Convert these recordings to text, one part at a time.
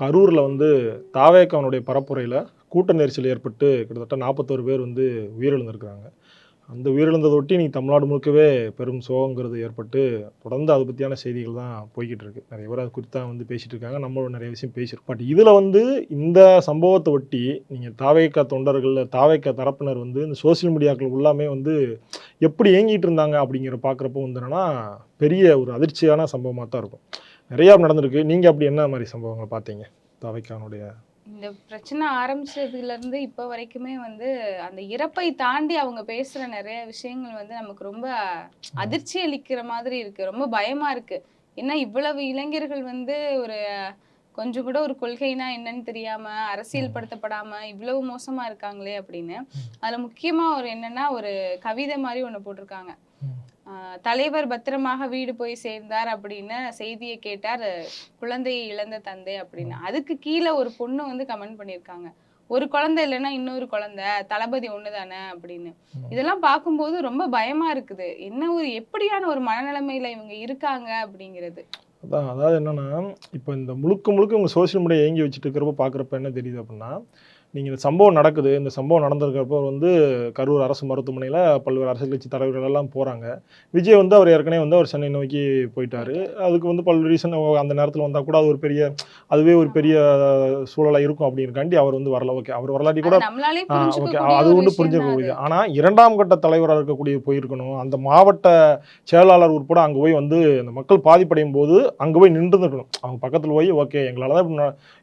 கரூரில் வந்து தாவேக்காவனுடைய பரப்புரையில் கூட்ட நெரிசல் ஏற்பட்டு கிட்டத்தட்ட நாற்பத்தோரு பேர் வந்து உயிரிழந்திருக்கிறாங்க. அந்த உயிரிழந்ததை ஒட்டி நீ தமிழ்நாடு முழுக்கவே பெரும் சோகங்கிறது ஏற்பட்டு தொடர்ந்து அதை பற்றியான செய்திகள் தான் போய்கிட்டு இருக்கு. நிறைய பேர் அது குறித்து தான் வந்து பேசிகிட்டு இருக்காங்க. நம்மளும் நிறைய விஷயம் பேசியிருக்கோம் பட் இதில் வந்து இந்த சம்பவத்தை ஒட்டி நீங்கள் தாவேக்கா தொண்டர்கள் தாவேக்கா தரப்பினர் வந்து இந்த சோசியல் மீடியாக்கள் எல்லாமே வந்து எப்படி இயங்கிட்டு இருந்தாங்க அப்படிங்கிற பார்க்குறப்போ வந்து என்னென்னா பெரிய ஒரு அதிர்ச்சியான சம்பவமாக தான் இருக்கும். நிறையா நடந்திருக்கு. நீங்கள் அப்படி என்ன மாதிரி சம்பவங்கள் பார்த்தீங்க? தாவைக்கானுடைய இந்த பிரச்சனை ஆரம்பிச்சதுல இருந்து இப்ப வரைக்குமே வந்து அந்த இறப்பை தாண்டி அவங்க பேசுற நிறைய விஷயங்கள் வந்து நமக்கு ரொம்ப அதிர்ச்சி அளிக்கிற மாதிரி இருக்கு. ரொம்ப பயமா இருக்கு. ஏன்னா இவ்வளவு இளைஞர்கள் வந்து ஒரு கொஞ்சம் கூட ஒரு கொள்கைனா என்னன்னு தெரியாம அரசியல் படுத்தப்படாம இவ்வளவு மோசமா இருக்காங்களே அப்படின்னு. அதுல முக்கியமா ஒரு என்னன்னா ஒரு கவிதை மாதிரி ஒண்ணு போட்டிருக்காங்க. தலைவர் பத்திரமாக வீடு போய் சேர்ந்தார் அப்படின்னு செய்தியை கேட்டார் குழந்தையை இழந்த தந்தை அப்படின்னு. அதுக்கு கீழே ஒரு பொண்ணு வந்து கமெண்ட் பண்ணியிருக்காங்க. ஒரு குழந்தை இல்லைன்னா இன்னொரு குழந்தை தளபதி ஒண்ணு தானே அப்படின்னு. இதெல்லாம் பார்க்கும்போது ரொம்ப பயமா இருக்குது. என்ன ஒரு எப்படியான ஒரு மனநிலைமையில இவங்க இருக்காங்க அப்படிங்கிறது. அதான் அதாவது என்னன்னா இப்போ இந்த முழுக்க முழுக்க இவங்க சோசியல் மீடியா இயங்கி வச்சுட்டு இருக்கிறப்ப பார்க்குறப்ப என்ன தெரியுது அப்படின்னா நீங்கள் இந்த சம்பவம் நடக்குது இந்த சம்பவம் நடந்திருக்கிறப்போ வந்து கரூர் அரசு மருத்துவமனையில் பல்வேறு அரசியல் கட்சி தலைவர்கள் எல்லாம் போகிறாங்க விஜய் வந்து அவர் ஏற்கனவே வந்து அவர் சென்னை நோக்கி போயிட்டாரு. அதுக்கு வந்து பல்வேறு ரீசன் அந்த நேரத்தில் வந்தால் கூட அது ஒரு பெரிய அதுவே ஒரு பெரிய சூழலாக இருக்கும் அப்படின்னுக்காண்டி அவர் வந்து வரல. ஓகே அவர் வரலாட்டி கூட ஓகே அது ஒன்று விஷயம் புரிஞ்சுக்க தான் முடியுது. ஆனால் இரண்டாம் கட்ட தலைவராக இருக்கக்கூடிய போயிருக்கணும். அந்த மாவட்ட செயலாளர் உட்பட அங்கே போய் வந்து அந்த மக்கள் பாதிப்படையும் போது அங்கே போய் நின்றுருக்கணும் அவங்க பக்கத்தில் போய் ஓகே எங்களால் தான்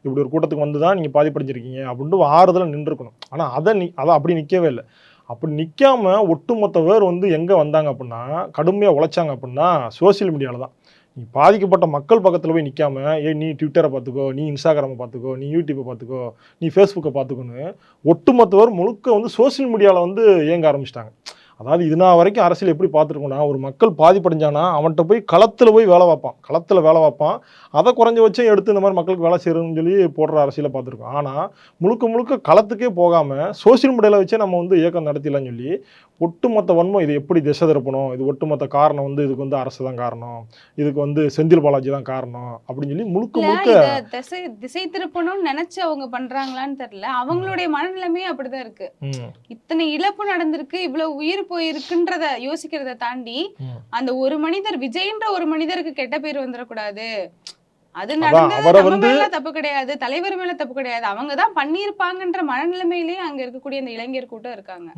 இப்படி ஒரு கூட்டத்துக்கு வந்து தான் நீங்கள் பாதிப்படைஞ்சிருக்கீங்க அப்படின்ட்டு ஆறுதல் நின்றுருக்கணும். ஆனால் அதை நி அதை அப்படி நிற்கவே இல்லை. அப்படி நிற்காம ஒட்டுமொத்த பேர் வந்து எங்கே வந்தாங்க அப்படின்னா கடுமையாக உழைச்சாங்க அப்படின்னா சோஷியல் மீடியாவில் தான். நீ பாதிக்கப்பட்ட மக்கள் பக்கத்தில் போய் நிற்காம ஏ நீ ட்விட்டரை பார்த்துக்கோ நீ இன்ஸ்டாகிராமை பார்த்துக்கோ நீ யூடியூப்பை பார்த்துக்கோ நீ ஃபேஸ்புக்கை பார்த்துக்கோன்னு ஒட்டுமொத்தவர் முழுக்க வந்து சோஷியல் மீடியாவில் வந்து இயங்க ஆரம்பிச்சிட்டாங்க. அதாவது இது நான் வரைக்கும் அரசியல் எப்படி பார்த்துருக்கோம்னா ஒரு மக்கள் பாதிப்படைஞ்சானா அவன்கிட்ட போய் களத்தில் போய் வேலை பார்ப்பான். களத்தில் வேலை பார்ப்பான். அதை குறைஞ்சபட்சம் எடுத்து இந்த மாதிரி மக்களுக்கு வேலை செய்யணும்னு சொல்லி போடுற அரசியலை பார்த்துருக்கோம். ஆனால் முழுக்க முழுக்க களத்துக்கே போகாமல் சோஷியல் மீடியாவில் வச்சே நம்ம வந்து இயக்கம் நடத்திடலாம்னு சொல்லி ஒட்டுமொத்த வன்மம் இது எப்படி திசை திருப்பணும்? இது ஒட்டுமொத்த காரணம் வந்து இதுக்கு வந்து அரசு தான் காரணம். இதுக்கு வந்து செந்தில் பாலாஜி தான் காரணம். அப்படின்னு சொல்லி முழுக்க முழுக்க திசை திசை திருப்பணும்னு நினைச்சு அவங்க பண்றாங்களான்னு தெரியல. அவங்களுடைய மனநிலைமையே அப்படிதான் இருக்கு. இத்தனை இழப்பு நடந்திருக்கு இவ்வளவு உயிர் போயிருக்குன்றத யோசிக்கிறத தாண்டி. அந்த ஒரு மனிதர் விஜய்ன்ற ஒரு மனிதருக்கு கெட்ட பேர் வந்துடக்கூடாது அது அவரை வந்து- தப்பு கிடையாது தலைவர் மேல தப்பு கிடையாது. அவங்க தான் பண்ணியிருப்பாங்கன்ற மனநிலைமையிலேயே அங்க இருக்கக்கூடிய அந்த இளைஞர் கூட்டம் இருக்காங்க.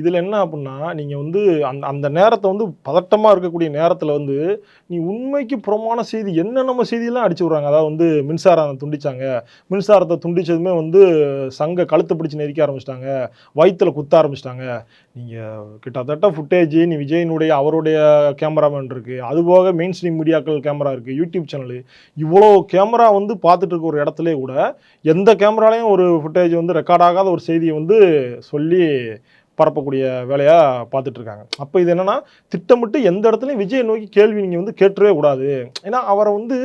இதுல என்ன அப்படின்னா நீங்க வந்து அந்த அந்த நேரத்தை வந்து பதட்டமா இருக்கக்கூடிய நேரத்துல வந்து நீ உண்மைக்கு புறமான செய்தி என்னென்ன செய்தியெல்லாம் அடிச்சு விடுறாங்க. அதாவது வந்து மின்சாரம் துண்டிச்சாங்க. மின்சாரத்தை துண்டிச்சதுமே வந்து சங்க கழுத்தை பிடிச்சு நெரிக்க ஆரம்பிச்சிட்டாங்க. வயித்துல குத்த ஆரம்பிச்சிட்டாங்க. நீங்க கிட்டத்தட்ட ஃபுட்டேஜ் நீ விஜயனுடைய அவருடைய கேமராமேன் இருக்கு. அதுபோக மெயின் ஸ்ட்ரீம் மீடியாக்கள் கேமரா இருக்கு. யூடியூப் சேனல் இவ்வளோ கேமரா வந்து பார்த்துட்டு இருக்க ஒரு இடத்துல கூட எந்த கேமராலையும் ஒரு ஃபுட்டேஜ் வந்து ரெக்கார்ட் ஆகாத ஒரு செய்தியை வந்து சொல்லி பரப்பக்கூடிய வேலையாக பார்த்துட்டு இருக்காங்க அப்போ இது என்னன்னா திட்டமிட்டு எந்த இடத்துலையும் விஜய் நோக்கி கேள்வி நீங்கள் வந்து கேட்டுவே கூடாது. ஏன்னா அவரை வந்து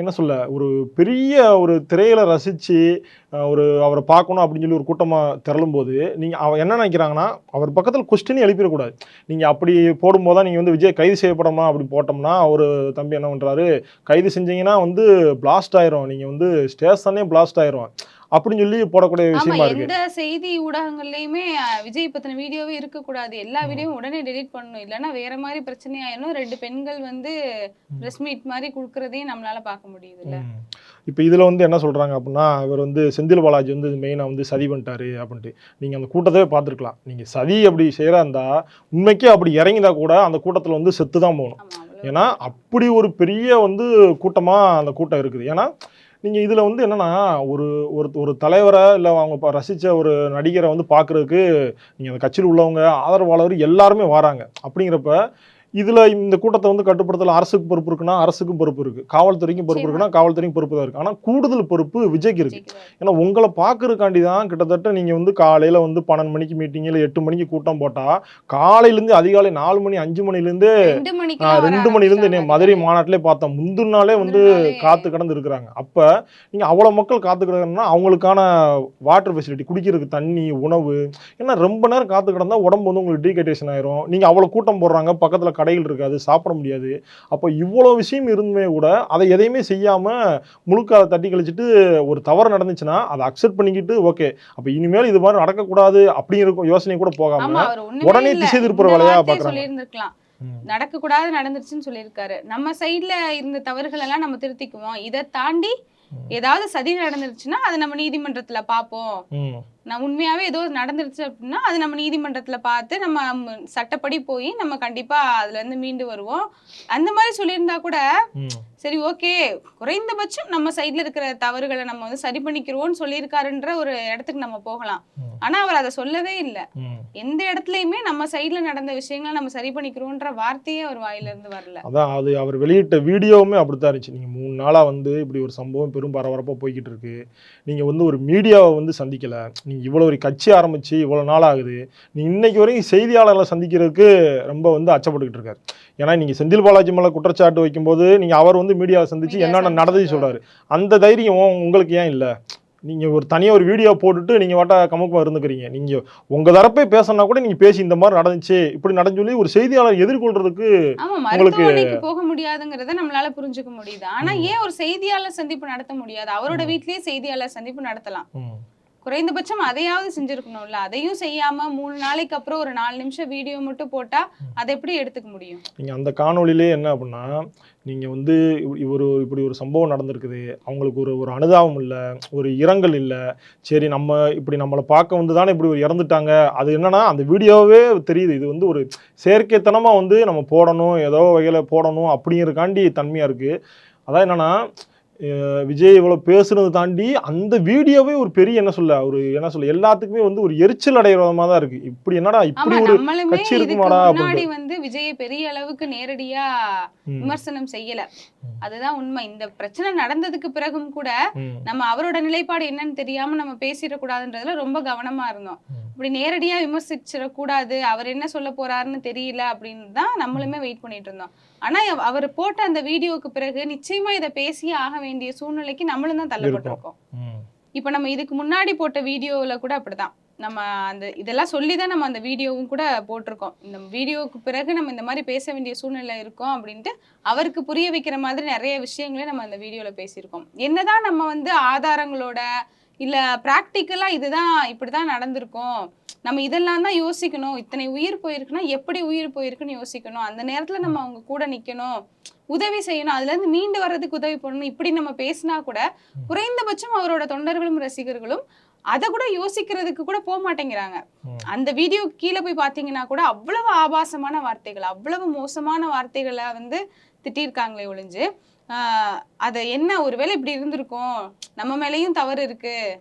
என்ன சொல்ல ஒரு பெரிய ஒரு திரையில ரசித்து ஒரு அவரை பார்க்கணும் அப்படின்னு சொல்லி ஒரு கூட்டமாக திரளும்போது நீங்கள் அவ என்ன நினைக்கிறாங்கன்னா அவர் பக்கத்தில் கொஸ்டினே எழுப்பிடக்கூடாது. நீங்கள் அப்படி போடும்போது தான் நீங்கள் வந்து விஜய் கைது செய்யப்படமா அப்படி போட்டோம்னா அவர் தம்பி என்ன பண்ணுறாரு கைது செஞ்சீங்கன்னா வந்து பிளாஸ்ட் ஆயிரும். நீங்கள் வந்து ஸ்டேஷனே பிளாஸ்ட் ஆயிரும். அப்படின்னு சொல்லி போடக்கூடிய விஷயமா இருக்கு. எந்த செய்தி ஊடகங்கள்லயுமே விஜய் பத்தின வீடியோவே இருக்க கூடாது எல்லா வீடியோவும் உடனே டெலீட் பண்ணணும். இல்லைன்னா வேற மாதிரி பிரச்சனை ஆயிரும் ரெண்டு பெண்கள் வந்து பிரஸ் மீட் மாதிரி குடுக்கறதையும் நம்மளால பார்க்க முடியுதுல்ல. இப்போ இதில் வந்து என்ன சொல்கிறாங்க அப்படின்னா இவர் வந்து செந்தில் பாலாஜி வந்து மெயினாக வந்து சதி பண்ணிட்டாரு அப்படின்ட்டு. நீங்கள் அந்த கூட்டத்தையே பார்த்துருக்கலாம். நீங்கள் சதி அப்படி செய்கிறா இருந்தா உண்மைக்கே அப்படி இறங்கினா கூட அந்த கூட்டத்தில் வந்து செத்து தான் போகணும் ஏன்னா அப்படி ஒரு பெரிய வந்து கூட்டமாக அந்த கூட்டம் இருக்குது. ஏன்னா நீங்கள் இதில் வந்து என்னென்னா ஒரு ஒரு ஒரு தலைவரை இல்லை அவங்க இப்போ ரசித்த ஒரு நடிகரை வந்து பார்க்குறதுக்கு நீங்கள் அந்த கட்சியில் உள்ளவங்க ஆதரவாளர் எல்லாருமே வராங்க. அப்படிங்கிறப்ப இதில் இந்த கூட்டத்தை வந்து கட்டுப்படுத்தல அரசுக்கு பொறுப்பு இருக்குன்னா அரசுக்கும் பொறுப்பு இருக்குது காவல்துறைக்கும் பொறுப்பு இருக்குன்னா காவல்துறைக்கும் பொறுப்பு தான் இருக்குது ஆனால் கூடுதல் பொறுப்பு விஜய்க்கு இருக்குது. ஏன்னா உங்களை பார்க்கறதுக்காண்டி தான் கிட்டத்தட்ட நீங்கள் வந்து காலையில் வந்து பன்னெண்டு மணிக்கு மீட்டிங் இல்லை எட்டு மணிக்கு கூட்டம் போட்டால் காலையிலேருந்து அதிகாலை நாலு மணி அஞ்சு மணிலேருந்து ரெண்டு மணிலேருந்து மதுரை மாநாட்டிலே பார்த்தோம் முந்தின நாளே வந்து. காத்து கடந்து இருக்கிறாங்க. அப்போ நீங்கள் அவ்வளோ மக்கள் காத்து கிடக்குறதுனா அவங்களுக்கான வாட்டர் ஃபெசிலிட்டி குடிக்கிறதுக்கு தண்ணி உணவு ஏன்னா ரொம்ப நேரம் காத்து கிடந்தா உடம்பு வந்து உங்களுக்கு டீகேட்டேஷன் ஆயிரும். நீங்கள் அவ்வளோ கூட்டம் போடுறாங்க பக்கத்தில் கடைகள் இருக்காது சாப்பிட முடியாது. அப்போ இவ்வளோ விஷயம் இருந்துமே கூட அதை எதையுமே செய்யாமல் முழுக்க அதை தட்டி கழிச்சிட்டு ஒரு தவறு நடந்துச்சுன்னா அதை அக்செப்ட் பண்ணிக்கிட்டு ஓகே அப்போ இனிமேல் இது மாதிரி நடக்கக்கூடாது அப்படிங்கிற யோசனை கூட போகாம உடனே. திசை திருப்புற வேலையா பார்க்கறாங்க. நடக்க கூடாது நடந்துருச்சுன்னு சொல்லியிருக்காரு. நம்ம சைடுல இருந்த தவறுகள் எல்லாம் நம்ம திருத்திக்குவோம். இதை தாண்டி. ஏதாவது சதி நடந்துருச்சுன்னா அதை நம்ம நீதிமன்றத்துல பாப்போம். நான் உண்மையாவே ஏதோ நடந்துருச்சு அப்படின்னா அது நம்ம நீதிமன்றத்துல பார்த்து நம்ம சட்டப்படி போய் நம்ம கண்டிப்பா அதுல இருந்து மீண்டு வருவோம். அந்த மாதிரி சொல்லியிருந்தா கூட சரி ஓகே குறைந்தபட்சம் நம்ம சைடுல இருக்கிற தவறுகளை நம்ம வந்து சரி பண்ணிக்கிறோம்னு சொல்லியிருக்காருன்ற ஒரு இடத்துக்கு நம்ம போகலாம். ஆனா அவர் அதை சொல்லவே இல்லை. எந்த இடத்துலயுமே நம்ம சைடுல நடந்த விஷயங்களை நம்ம சரி பண்ணிக்கிறோம்ன்ற வார்த்தையே அவர் வாயில இருந்து வரல. அதான் அது அவர் வெளியிட்ட வீடியோவுமே அப்படித்தான் இருந்துச்சு. நீங்கள் மூணு நாளாக வந்து இப்படி ஒரு சம்பவம் பெரும் பரபரப்பாக போய்கிட்டு இருக்கு. நீங்கள் வந்து ஒரு மீடியாவை வந்து சந்திக்கலை. நீங்கள் இவ்வளோ ஒரு கட்சி ஆரம்பித்து இவ்வளோ நாள் ஆகுது. நீ இன்னைக்கு வரைக்கும் செய்தியாளர்களை சந்திக்கிறதுக்கு ரொம்ப வந்து அச்சப்பட்டுக்கிட்டு இருக்காரு. ஏன்னா நீங்கள் செந்தில் பாலாஜி மேலே குற்றச்சாட்டு வைக்கும்போது நீங்கள் அவர் வந்து மீடியாவை சந்திச்சு மீடியா என்னென்ன நடந்துச்சு சந்திச்சு சொல்றாரு. அந்த தைரியம் உங்களுக்கு ஏன் இல்லை? நீங்கள் ஒரு தனியாக ஒரு வீடியோ போட்டுட்டு நீங்கள் வாட்டா கமுக்கமாக இருந்துக்கிறீங்க. நீங்கள் உங்கள் தரப்பே பேசணும்னா கூட நீங்கள் பேசி இந்த மாதிரி நடந்துச்சு இப்படி நடந்து சொல்லி ஒரு செய்தியாளர் எதிர்கொள்றதுக்கு உங்களுக்கு- போக முடியாதுங்கிறத நம்மளால புரிஞ்சுக்க முடியுது. ஆனா ம். ஏன் ஒரு செய்தியாளர் சந்திப்பு நடத்த முடியாது? அவரோட. வீட்லயே செய்தியாளர் சந்திப்பு நடத்தலாம். குறைந்தபட்சம் அதையாவது செஞ்சிருக்கணும்ல. அதையும் செய்யாம மூணு நாளைக்கு அப்புறம் ஒரு நாலு நிமிஷம் வீடியோ மட்டும் போட்டா அதை எப்படி எடுத்துக்க முடியும்? நீங்கள் அந்த காணொளியிலே என்ன அப்படின்னா நீங்கள் வந்து ஒரு- இப்படி ஒரு சம்பவம் நடந்திருக்குது. அவங்களுக்கு ஒரு ஒரு அனுதாபம் இல்லை ஒரு இரங்கல் இல்லை. சரி நம்ம இப்படி நம்மளை பார்க்க வந்து தானே இப்படி ஒரு இறந்துட்டாங்க. அது என்னன்னா அந்த வீடியோவே தெரியுது. இது வந்து ஒரு செயற்கைத்தனமாக வந்து நம்ம போடணும் ஏதோ வகையில் போடணும் அப்படிங்கிறக்காண்டி தன்மையாக இருக்குது அதான் என்னன்னா விஜய் இவ்வளோ பேசுனது தாண்டி அந்த வீடியோவே ஒரு பெரிய என்ன சொல்ல ஒரு என்ன சொல்ல எல்லாத்துக்குமே வந்து ஒரு எரிச்சல் அடைகிற விதமாக தான் இருக்குது இப்படி என்னடா இப்படி ஒரு கட்சி இருக்குமாடா முன்னாடி வந்து விஜயை பெரிய அளவுக்கு நேரடியா விமர்சனம் செய்யல. அதுதான் உண்மை. இந்த பிரச்சனை நடந்ததுக்கு பிறகும் கூட நம்ம அவரோட நிலைப்பாடு என்னன்னு தெரியாம நம்ம பேசிடக்கூடாதுன்றதுல ரொம்ப கவனமா இருந்தோம். இப்படி நேரடியா விமர்சிச்சிடக்கூடாது. அவர் என்ன சொல்ல போறாருன்னு தெரியல அப்படின்னு தான் நம்மளுமே வெயிட் பண்ணிட்டு இருந்தோம். ஆனா அவ- அவர் போட்ட அந்த வீடியோவுக்கு பிறகு நிச்சயமா இதை பேசியே ஆக வேண்டிய சூழ்நிலைக்கு நம்மளும் தான் தள்ளப்பட்டிருக்கோம். இப்ப நம்ம இதுக்கு முன்னாடி போட்ட வீடியோல கூட அப்படிதான். நம்ம அந்த இதெல்லாம் சொல்லி தான் நம்ம அந்த வீடியோவும் கூட போட்டிருக்கோம். இந்த வீடியோவுக்கு பிறகு நம்ம இந்த மாதிரி பேச வேண்டிய சூழ்நிலை இருக்கோம் அப்படின்ட்டு அவருக்கு புரிய வைக்கிற மாதிரி நிறைய விஷயங்களே நம்ம அந்த வீடியோல பேசியிருக்கோம். என்னதான் நம்ம வந்து ஆதாரங்களோட இல்ல ப்ராக்டிக்கலா இதுதான் இப்படிதான் நடந்திருக்கும். நம்ம இதெல்லாம் தான் யோசிக்கணும். இத்தனை உயிர் போயிருக்குன்னா எப்படி உயிர் போயிருக்குன்னு யோசிக்கணும். அந்த நேரத்துல நம்ம அவங்க கூட நிக்கணும். உதவி செய்யணும். அதுல இருந்து மீண்டு வர்றதுக்கு உதவி பண்ணணும். இப்படி நம்ம பேசினா கூட குறைந்தபட்சம் அவரோட தொண்டர்களும் ரசிகர்களும் அதை கூட யோசிக்கிறதுக்கு கூட போக மாட்டேங்கிறாங்க. அந்த வீடியோ கீழே போய் பார்த்தீங்கன்னா கூட அவ்வளவு ஆபாசமான வார்த்தைகள் அவ்வளவு மோசமான வார்த்தைகளை வந்து திட்டியிருக்காங்களே ஒழிஞ்சு. அதை என்ன ஒருவேளை இப்படி இருந்திருக்கும்? நம்ம மேலேயும் தவறு இருக்கு.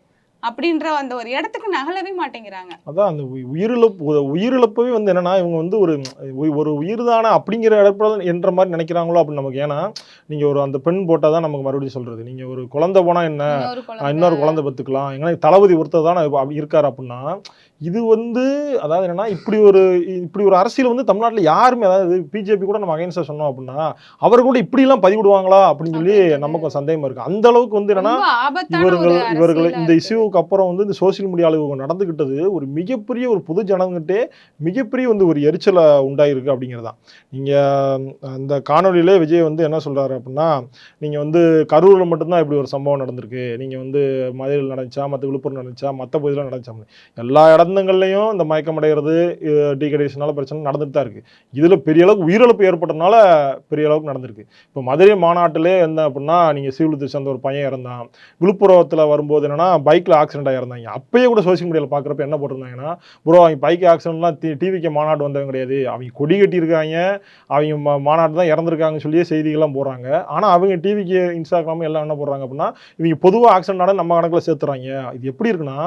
அப்படின்ற அந்த ஒரு இடத்துக்கு நகலவே மாட்டேங்கிறாங்க. அதான் அந்த உயி- உயிரிழப்பு உயிரிழப்பவே வந்து என்னன்னா இவங்க வந்து ஒரு ஒரு உயிர் தானே அப்படிங்கிற இடத்துல என்ற மாதிரி நினைக்கிறாங்களோ அப்படின்னு நமக்கு ஏன்னா நீங்க ஒரு அந்த பெண் போட்டால் தான் நமக்கு மறுபடியும் சொல்றது. நீங்க ஒரு குழந்தை போனா என்ன? இன்னொரு குழந்தை. பெற்றுக்கலாம் எங்கன்னா தளபதி ஒருத்தர் தானே இருக்காரு அப்படின்னா இது வந்து அதாவது என்னன்னா இப்படி ஒரு இப்படி ஒரு அரசியல் வந்து தமிழ்நாட்டில் யாருமே அதாவது பிஜேபி கூட நம்ம அகைன்ஸ்டாக சொன்னோம் அப்படின்னா அவர் கூட இப்படிலாம் பதிவிடுவாங்களா அப்படின்னு சொல்லி. நமக்கு ஒரு சந்தேகமா இருக்கு அந்த அளவுக்கு வந்து என்னன்னா இவர்கள் இவர்கள் இந்த. இஷ்யூவுக்கு அப்புறம் வந்து இந்த சோசியல் மீடியாவில் இவங்க நடந்துக்கிட்டது ஒரு மிகப்பெரிய ஒரு பொது ஜனங்கிட்டே மிகப்பெரிய வந்து ஒரு எரிச்சலை உண்டாயிருக்கு அப்படிங்கிறது தான் நீங்கள் அந்த காணொலியிலே விஜய் வந்து என்ன சொல்றாரு அப்படின்னா நீங்கள் வந்து கரூரில் மட்டும்தான் இப்படி ஒரு சம்பவம் நடந்திருக்கு நீங்கள் வந்து மதுரையில் நடந்துச்சா மற்ற விழுப்புரம் நடந்துச்சா மற்ற பகுதியில் நடந்துச்சா எல்லா மருந்தங்கள்லையும் இந்த மயக்கமடைகிறது டீகடேஷனால பிரச்சனை நடந்துட்டு தான் இருக்குது இதில் பெரிய அளவுக்கு உயிரிழப்பு ஏற்பட்டனால பெரிய அளவுக்கு நடந்திருக்கு. இப்போ மதுரை மாநாட்டிலே என்ன அப்படின்னா நீங்கள் சீவிலத்தை சேர்ந்த ஒரு பையன் இறந்தான். விழுப்புரத்தில் வரும்போது என்னன்னா பைக்கில் ஆக்சிடென்ட் ஆகிருந்தாங்க அப்பயே கூட சோசியல் மீடியாவில் பார்க்குறப்ப என்ன போட்டிருந்தாங்கன்னா ப்ரோ அவங்க பைக் ஆக்சிடென்ட்லாம் டிவிக்கு மாநாடு வந்தவங்க கிடையாது. அவங்க கொடி கட்டியிருக்காங்க. அவங்க மா மாநாடு தான் இறந்துருக்காங்கன்னு சொல்லியே செய்திகள்லாம் போடுறாங்க. ஆனால் அவங்க டிவிக்கு இன்ஸ்டாகிராம் எல்லாம் என்ன போடுறாங்க அப்படின்னா இவங்க பொதுவாக ஆக்சிடென்ட் நம்ம கணக்கில் சேர்த்துறாங்க. இது எப்படி இருக்குன்னா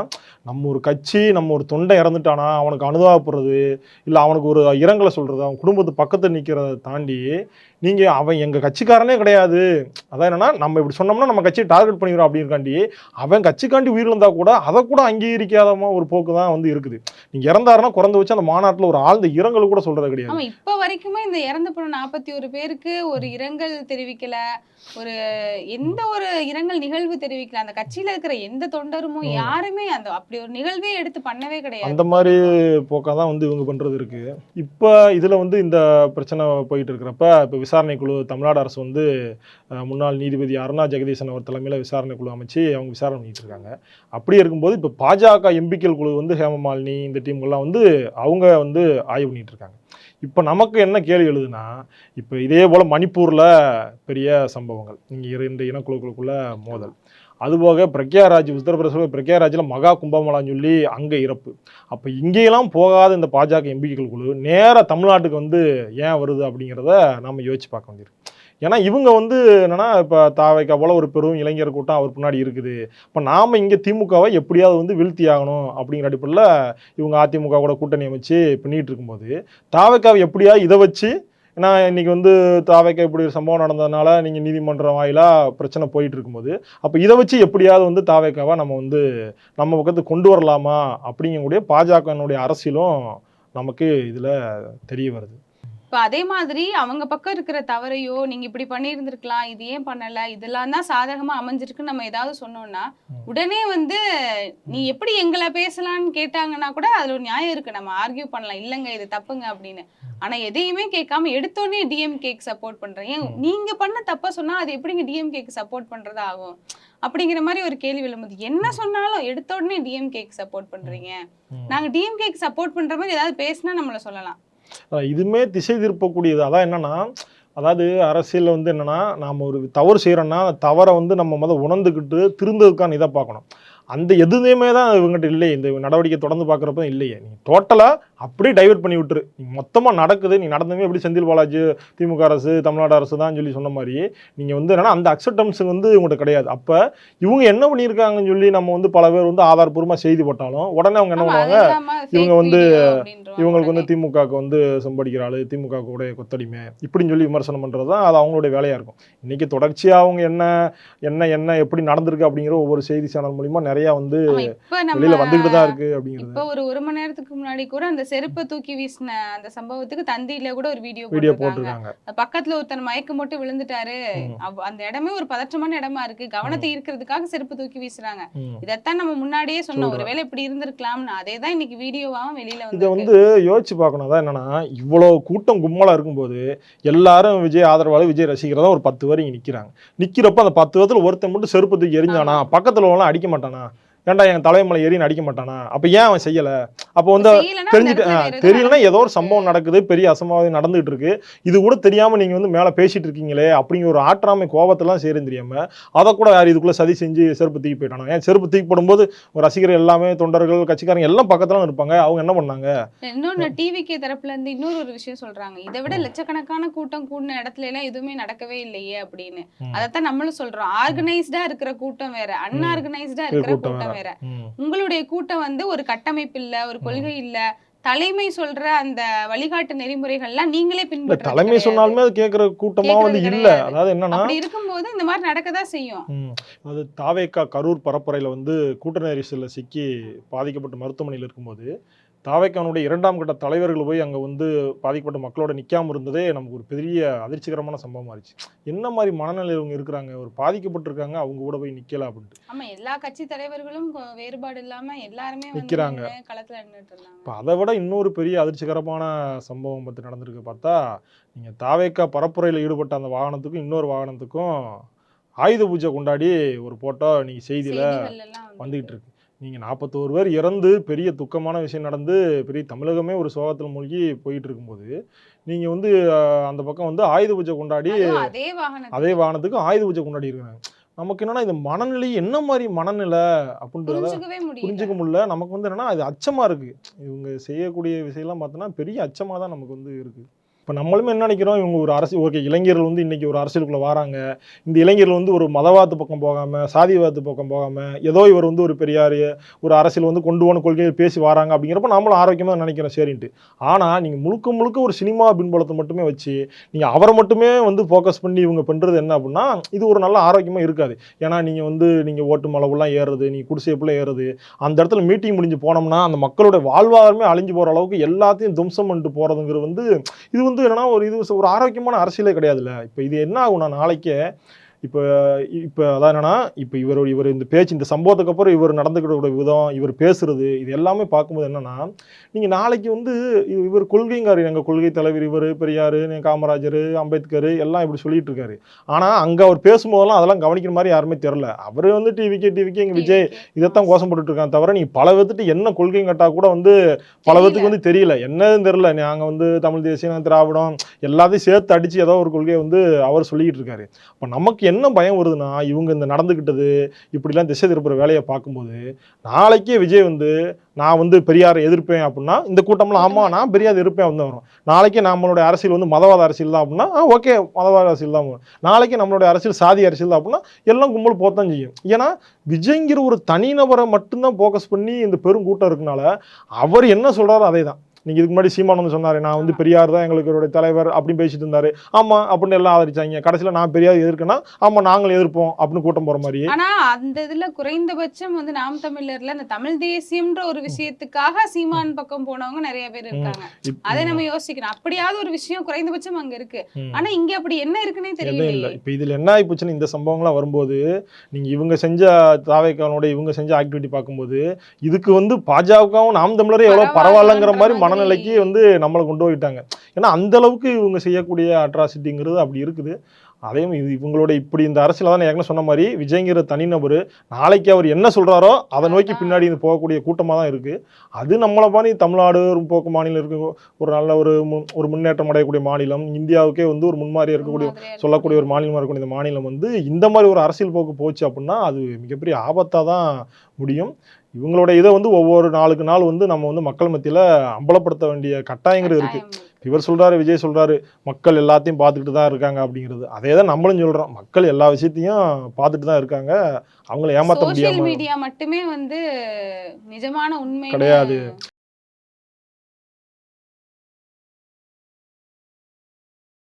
நம்ம ஒரு கட்சி நம்ம ஒரு தொண்டை இறந்துட்டானா அவனுக்கு அனுதாபப்படுறது இல்லை அவனுக்கு ஒரு இரங்கலை சொல்கிறது அவன் குடும்பத்து பக்கத்தில் நிற்கிறத தாண்டி நீங்க அவன் எங்க கட்சிக்காரனே கிடையாது. அதான் என்னன்னா நம்ம இப்படி சொன்னோம்னா நம்ம கட்சியை டார்கெட் பண்ணிடுறோம் அப்படின்காண்டி அவன் கட்சிக்காண்டி உயிரிழந்தா கூட அதை கூட அங்கீகரிக்காதமா ஒரு போக்கு தான் வந்து இருக்குது. நீங்க இறந்தாருன்னா குறைந்து வச்சு அந்த மாநாட்டுல ஒரு ஆழ்ந்த இரங்கல் கூட சொல்றது கிடையாது. இப்ப வரைக்குமே இந்த இறந்து போன நாற்பத்தி ஒரு பேருக்கு ஒரு இரங்கல் தெரிவிக்கல. ஒரு எந்த ஒரு இரங்கல் நிகழ்வு தெரிவிக்கல. அந்த கட்சியில இருக்கிற எந்த தொண்டருமோ. யாருமே அந்த அப்படி ஒரு நிகழ்வே எடுத்து பண்ணவே கிடையாது. அந்த மாதிரி போக்காக தான் வந்து இவங்க பண்ணுறது இருக்குது இப்போ இதில் வந்து இந்த பிரச்சனை போயிட்டு இருக்கிறப்ப இப்போ விசாரணை குழு தமிழ்நாடு அரசு வந்து முன்னாள் நீதிபதி அருணா ஜெகதீசன் அவர் தலைமையில் விசாரணை குழு அமைச்சு அவங்க விசாரணை பண்ணிட்டு இருக்காங்க. அப்படி இருக்கும்போது இப்போ பாஜக எம்பிக்கள் குழு வந்து ஹேமமாலினி இந்த டீம்கள்லாம் வந்து அவங்க வந்து ஆய்வு பண்ணிட்டு இருக்காங்க. இப்போ நமக்கு என்ன கேள்வி எழுதுனா இப்போ இதே போல் மணிப்பூரில் பெரிய சம்பவங்கள் இங்கே இரண்டு இனக்குழுக்களுக்குள்ள மோதல். அதுபோக பிரக்யாராஜ் உத்தரப்பிரதேச பிரக்யாராஜில் மகா கும்பமேளான்னு சொல்லி அங்கே இறப்பு. அப்போ இங்கேயெல்லாம் போகாத இந்த பாஜக எம்பிக்கள் குழு நேராக தமிழ்நாட்டுக்கு வந்து ஏன் வருது அப்படிங்கிறத நம்ம யோசிச்சு பார்க்க வேண்டியிருக்கு ஏன்னா இவங்க வந்து என்னென்னா இப்போ தாவைக்கா போல் ஒரு பெரும் இளைஞர் கூட்டம் அவர் பின்னாடி இருக்குது. இப்போ நாம் இங்கே திமுகவை எப்படியாவது வந்து வீழ்த்தி ஆகணும் அப்படிங்கிற அடிப்படையில் இவங்க அதிமுக கூட கூட்டணி அமைச்சு பண்ணிகிட்டு இருக்கும்போது தாவைக்காவை எப்படியாவது இதை வச்சு ஏன்னா இன்னைக்கு வந்து தாவைக்கா இப்படி ஒரு சம்பவம் நடந்ததுனால நீங்கள் நீதிமன்றம் வாயிலாக பிரச்சனை போயிட்டு இருக்கும்போது அப்போ இதை வச்சு எப்படியாவது வந்து தாவைக்காவை நம்ம வந்து நம்ம பக்கத்துக்கு கொண்டு வரலாமா அப்படிங்கக்கூடிய பாஜகனுடைய அரசியலும் நமக்கு இதில் தெரிய வருது. இப்ப அதே மாதிரி அவங்க பக்கம் இருக்கிற தவறையோ நீங்க இப்படி பண்ணியிருந்திருக்கலாம் இது ஏன் பண்ணல இதெல்லாம் தான் சாதகமா அமைஞ்சிருக்குன்னு நம்ம ஏதாவது சொன்னோம்னா. உடனே வந்து நீ எப்படி எங்களை பேசலாம்னு கேட்டாங்கன்னா கூட அதுல ஒரு நியாயம் இருக்கு. நம்ம ஆர்கியூ பண்ணலாம். இல்லங்க இது தப்புங்க அப்படின்னு. ஆனா எதையுமே கேட்காம எடுத்தோடனே டிஎம்கேக்கு சப்போர்ட் ம். நீங்க பண்ண தப்ப சொன்னா அது எப்படிங்க டிஎம்கேக்கு சப்போர்ட் பண்றதா ஆகும்? அப்படிங்கிற மாதிரி ஒரு கேள்வி எழும்போது. என்ன சொன்னாலும் எடுத்த உடனே டிஎம்கேக்கு சப்போர்ட் பண்றீங்க. நாங்க டிஎம்கேக்கு சப்போர்ட் பண்ற மாதிரி ஏதாவது பேசினா நம்மள சொல்லலாம். அதான் இதுமே திசை திருப்பக்கூடியது. அதான் என்னன்னா அதாவது அரசியலில் வந்து என்னன்னா நாம் ஒரு தவறு செய்கிறோன்னா தவறை வந்து நம்ம முத உணர்ந்துக்கிட்டு திருந்ததுக்கான இதை பார்க்கணும். அந்த எதுவுமே தான் இவங்ககிட்ட இல்லையே. இந்த நடவடிக்கை தொடர்ந்து பார்க்குறப்ப இல்லையே. நீ டோட்டலாக அப்படியே டைவர்ட் பண்ணி விட்டுரு. நீ மொத்தமாக நடக்குது நீ நடந்தவே எப்படி செந்தில் பாலாஜி திமுக அரசு தமிழ்நாடு அரசு தான் சொல்லி சொன்ன மாதிரி நீங்கள் வந்து என்னன்னா அந்த அக்செப்டன்ஸ் வந்து இவங்ககிட்ட கிடையாது. அப்போ இவங்க என்ன பண்ணியிருக்காங்கன்னு சொல்லி நம்ம வந்து பல பேர் வந்து ஆதாரப்பூர்வமாக செய்தி போட்டாலும் உடனே அவங்க என்ன பண்ணுவாங்க? இவங்க வந்து இவங்களுக்கு. வந்து திமுகவுக்கு வந்து சம்படிக்கிற ஆளு திமுக கூட கொத்தடிமை இப்படின்னு சொல்லி விமர்சனம் பண்ணுறது தான் அது அவங்களுடைய வேலையாக இருக்கும். இன்னைக்கு தொடர்ச்சியாக அவங்க என்ன என்ன என்ன எப்படி நடந்திருக்கு அப்படிங்கிற ஒவ்வொரு செய்தி சேனல் மூலிமா நிறையா வந்து வெளியில வந்துகிட்டு தான் இருக்கு அப்படிங்கிறது. ஒரு ஒரு மணி நேரத்துக்கு முன்னாடி கூட அந்த செருப்பை தூக்கி வீசின அந்த சம்பவத்துக்கு தந்தியில கூட ஒரு வீடியோ வீடியோ போட்டிருக்காங்க. பக்கத்துல ஒருத்தர் மயக்கம் போட்டு விழுந்துட்டாரு. அந்த இடமே ஒரு பதற்றமான இடமா இருக்கு. கவனத்தை ஈர்க்கிறதுக்காக செருப்பு தூக்கி வீசுறாங்க. இதைத்தான் நம்ம முன்னாடியே சொன்னோம். ஒருவேளை இப்படி இருந்திருக்கலாம்னு. அதே தான் இன்னைக்கு வீடியோவாவும் வெளியில இதை வந்து வந்து யோசிச்சு பார்க்கணும். அதான் என்னன்னா இவ்வளோ கூட்டம் கும்பலாக இருக்கும்போது எல்லாரும் விஜய் ஆதரவாளர் விஜய் ரசிகர் தான் ஒரு பத்து பேர் இங்கே நிற்கிறாங்க நிற்கிறப்ப அந்த பத்து பேர்த்துல ஒருத்தன் மட்டும் செருப்பு தூக்கி எரிஞ்சானா பக்கத்தில் உள்ளவங்களாம் அடிக்க மாட்டானா? ஏன்டா என் தலைமலை எரின்னு அடிக்க மாட்டானா? அப்போ ஏன் அவன் செய்யல? அப்போ வந்து தெரிஞ்சுட்டு ஆ, தெரியலனா ஏதோ ஒரு சம்பவம் நடக்குது பெரிய அசம்பாவிதம் நடந்துகிட்டு இருக்கு இது கூட தெரியாம நீங்க வந்து மேல பேசிட்டு இருக்கீங்களே அப்படிங்கிற ஒரு ஆற்றாமை கோபத்தெல்லாம் சேரும் தெரியாம அதை கூட யார் இதுக்குள்ள சதி செஞ்சு செருப்பு தூக்கி போயிட்டானோ? ஏன் செருப்பு தூக்கி போடும்போது ஒரு ரசிகர் எல்லாமே தொண்டர்கள் கட்சிக்காரங்க எல்லாம் பக்கத்துல இருப்பாங்க அவங்க என்ன பண்ணாங்க இன்னொன்னு டிவிகே தரப்புல இருந்து இன்னொரு ஒரு விஷயம் சொல்றாங்க. இதை விட லட்சக்கணக்கான கூட்டம் கூடின இடத்துல எல்லாம் எதுவுமே நடக்கவே இல்லையே அப்படின்னு. அதைத்தான் நம்மளும் சொல்றோம். ஆர்கனைஸ்டா இருக்கிற கூட்டம் வேற. அன்ஆர்கனைஸ்டா இருக்கிற கூட்டம் கூட்டம் வேற. உங்களுடைய கூட்டம் வந்து ஒரு கட்டமைப்பு இல்ல ஒரு கொள்கை இல்ல தலைமை சொல்ற அந்த வழிகாட்டு நெறிமுறைகள்லாம் நீங்களே பின்பற்ற தலைமை சொன்னாலுமே அது கேட்கிற கூட்டமா வந்து இல்ல. அதாவது என்னன்னா இருக்கும்போது இந்த மாதிரி நடக்கதான் செய்யும். அது தாவேக்கா கரூர் பரப்புரையில் வந்து கூட்ட நெரிசலில் சிக்கி பாதிக்கப்பட்ட மருத்துவமனையில் இருக்கும்போது தாவேக்கானுடைய இரண்டாம் கட்ட தலைவர்கள் போய் அங்கே வந்து பாதிக்கப்பட்ட மக்களோட நிற்காம இருந்ததே நமக்கு ஒரு பெரிய அதிர்ச்சிகரமான சம்பவம் ஆயிடுச்சு என்ன மாதிரி மனநிலை இவங்க இருக்கிறாங்க? ஒரு பாதிக்கப்பட்டிருக்காங்க அவங்க கூட போய் நிற்கல அப்படின்ட்டு. ஆமா எல்லா கட்சி தலைவர்களும் வேறுபாடு இல்லாம எல்லாருமே இருந்தாங்க. இப்போ அதை விட இன்னொரு பெரிய அதிர்ச்சிகரமான சம்பவம் பற்றி நடந்திருக்கு பார்த்தா நீங்கள் தாவேக்கா பரப்புரையில் ஈடுபட்ட அந்த வாகனத்துக்கும் இன்னொரு வாகனத்துக்கும் ஆயுத பூஜை கொண்டாடி ஒரு போட்டோ நீங்கள் செய்தியில் செய்திகள் எல்லாம் வந்து வந்துகிட்டு இருக்கு. நீங்கள் நாற்பத்தோரு பேர் இறந்து பெரிய துக்கமான விஷயம் நடந்து பெரிய தமிழகமே ஒரு சோகத்தில் மூழ்கி போயிட்டு இருக்கும்போது நீங்கள் வந்து அந்த பக்கம் வந்து ஆயுத பூஜை கொண்டாடி அதே வாகனத்துக்கு. ஆயுத பூஜை கொண்டாடி இருக்காங்க நமக்கு என்னன்னா இந்த மனநிலை என்ன மாதிரி மனநிலை அப்படின்றத புரிஞ்சுக்க முடியல. நமக்கு வந்து என்னன்னா அது அச்சமா இருக்கு. இவங்க செய்யக்கூடிய விஷயம்லாம் பார்த்தோன்னா பெரிய அச்சமா தான் நமக்கு வந்து இருக்கு. இப்போ நம்மளுமே என்ன நினைக்கிறோம்? இவங்க ஒரு அரசு ஓகே இளைஞர்கள் வந்து இன்னைக்கு ஒரு அரசியலுக்குள்ளே வராங்க. இந்த இளைஞர்கள் வந்து ஒரு மதவாத பக்கம் போகாமல் சாதிவாத பக்கம் போகாமல் ஏதோ இவர் வந்து ஒரு பெரியார் ஒரு அரசியல் வந்து கொண்டு போன கொள்கைகள் பேசி வராங்க அப்படிங்கிறப்ப நம்மளும் ஆரோக்கியமாக நினைக்கிறோம். சரின்ட்டு. ஆனால் நீங்கள் முழுக்க முழுக்க ஒரு சினிமா பின்புலத்தை மட்டுமே வச்சு நீங்கள் அவரை மட்டுமே வந்து ஃபோக்கஸ் பண்ணி இவங்க பண்ணுறது என்ன அப்படின்னா இது ஒரு நல்ல ஆரோக்கியமாக இருக்காது. ஏன்னா நீங்கள் வந்து நீங்கள் ஓட்டு மளவுலாம் ஏறுறது நீங்கள் குடிசைப்புலாம் ஏறுறது அந்த இடத்துல மீட்டிங் முடிஞ்சு போனோம்னா அந்த மக்களோட வாழ்வாதாரமே அழிஞ்சு போகிற அளவுக்கு எல்லாத்தையும் துவம்சம் பண்ணிட்டு போகிறதுங்கிறது வந்து இது வந்து என்னன்னா ஒரு இது ஒரு ஆரோக்கியமான அரசியலே கிடையாதுல்ல. இப்போ இது என்ன ஆகும்னா நாளைக்கே இப்போ இப்போ அதான் என்னன்னா இப்போ இவர் இவர் இந்த பேச்சு இந்த சம்பவத்துக்கு அப்புறம் இவர் நடந்துக்கிற விதம் இவர் பேசுறது இது எல்லாமே பார்க்கும்போது என்னன்னா நீங்கள் நாளைக்கு வந்து இவர் கொள்கைங்காரு எங்கள் கொள்கை தலைவர் இவர் பெரியார் காமராஜர் அம்பேத்கர் எல்லாம் இப்படி சொல்லிட்டு இருக்காரு. ஆனால் அங்கே அவர் பேசும்போதெல்லாம் அதெல்லாம் கவனிக்கிற மாதிரி யாருமே தெரில அவர் வந்து டிவிக்கே டிவிக்கே எங்கள் விஜய் இதைத்தான் கோஷம் போட்டுட்டு இருக்காங்க தவிர நீ பல விதத்துட்டு என்ன கொள்கை கட்டா கூட வந்து பல விதத்துக்கு வந்து தெரியல. என்னன்னு தெரியல. நாங்கள் வந்து தமிழ் தேசியம் திராவிடம் எல்லாத்தையும் சேர்த்து அடிச்சு ஏதோ ஒரு கொள்கையை வந்து அவர் சொல்லிக்கிட்டு இருக்காரு. அப்போ நமக்கு என்ன பயம் வருதுன்னா இவங்க இந்த நடந்துக்கிட்டது இப்படிலாம் திசை திருப்புற வேலையை பார்க்கும்போது நாளைக்கே விஜய் வந்து நான் வந்து பெரியாரை எதிர்ப்பேன் அப்படின்னா இந்த கூட்டம்லாம் ஆமா நான் பெரியார் எதிர்ப்பேன் வந்து வரும். நாளைக்கே நம்மளுடைய அரசியல் வந்து மதவாத அரசியல் தான் அப்படின்னா ஓகே மதவாத அரசியல் தான் வரும். நாளைக்கு நம்மளுடைய அரசியல் சாதி அரசியல் தான் அப்படின்னா எல்லாம் கும்பல் போத்தான் செய்யும். ஏன்னா விஜய்ங்கிற ஒரு தனிநபரை மட்டும்தான் ஃபோக்கஸ் பண்ணி இந்த பெரும் கூட்டம் இருக்கனால அவர் என்ன சொல்றாரோ அதே தான் நீங்க இதுக்கு முன்னாடி சீமானந்த் சொன்னாரு நான் வந்து பெரியார் தான் எங்களுக்கு தலைவர் அப்படின்னு பேசிட்டு இருந்தாரு. ஆமா அப்படின்னு எல்லாம் ஆதரிச்சாங்க. கடைசியில நான் பெரியார் எதிர்க்கனா ஆமா நாங்கள் எதிர்ப்போம் அப்படின்னு கூட்டம் போற மாதிரி ஆனா அந்த இதுல குறைந்தபட்சம் வந்து நாம் தமிழர்ல அந்த தமிழ் தேசியம்ன்ற ஒரு விஷயத்துக்காக சீமான் பக்கம் போனவங்க நிறைய பேர் இருக்காங்க. அதை நம்ம யோசிக்கணும். அப்படியாவது ஒரு விஷயம் குறைந்தபட்சம் அங்க இருக்கு. ம். ஆனா இங்க அப்படி என்ன இருக்குன்னே தெரியல இப்போ இதில் என்ன ஆகிப்போச்சுன்னு இந்த சம்பவங்கள்லாம் வரும்போது நீங்கள் இவங்க செஞ்ச தாவைக்கானோட இவங்க செஞ்ச ஆக்டிவிட்டி பார்க்கும்போது இதுக்கு வந்து பாஜகவும் நாம் தமிழரே எவ்வளோ பரவாயில்லங்கிற மாதிரி மாதிரி. மனநிலைக்கு வந்து நம்மளை கொண்டு போயிட்டாங்க. ஏன்னா அந்த அளவுக்கு இவங்க செய்யக்கூடிய அட்ராசிட்டிங்கிறது அப்படி இருக்குது. அதே மாதிரி இது இவங்களோட இப்படி இந்த அரசியல் தான் ஏற்கனவே சொன்ன மாதிரி விஜய்ங்கிற தனிநபர் நாளைக்கு அவர் என்ன சொல்றாரோ அதை நோக்கி. பின்னாடி இது போகக்கூடிய கூட்டமாக தான் இருக்கு. அது நம்மளை மாதிரி தமிழ்நாடு ஒரு போக்கு மாநிலம் இருக்கு. ஒரு நல்ல ஒரு ஒரு முன்னேற்றம் அடையக்கூடிய மாநிலம் இந்தியாவுக்கே வந்து ஒரு முன்மாதிரியா இருக்கக்கூடிய. சொல்லக்கூடிய ஒரு மாநிலமாக இருக்கக்கூடிய இந்த மாநிலம் வந்து இந்த மாதிரி ஒரு அரசியல் போக்கு போச்சு அப்படின்னா அது மிகப்பெரிய ஆபத்தாக தான் முடியும். இவங்களோட இதை வந்து ஒவ்வொரு நாளுக்கு நாள் வந்து நம்ம வந்து மக்கள் மத்தியில் அம்பலப்படுத்த வேண்டிய கட்டாயங்கிறது இருக்கு. கட்டாயம். இருக்கு. இவர் சொல்றாரு விஜய் சொல்றாரு மக்கள் எல்லாத்தையும் பார்த்துக்கிட்டு தான் இருக்காங்க அப்படிங்கிறது. அதே தான் நம்மளும் சொல்றோம். மக்கள் எல்லா விஷயத்தையும் பார்த்துட்டு தான் இருக்காங்க. அவங்கள ஏமாற்ற முடியாம. மீடியா மட்டுமே வந்து நிஜமான உண்மை கிடையாது.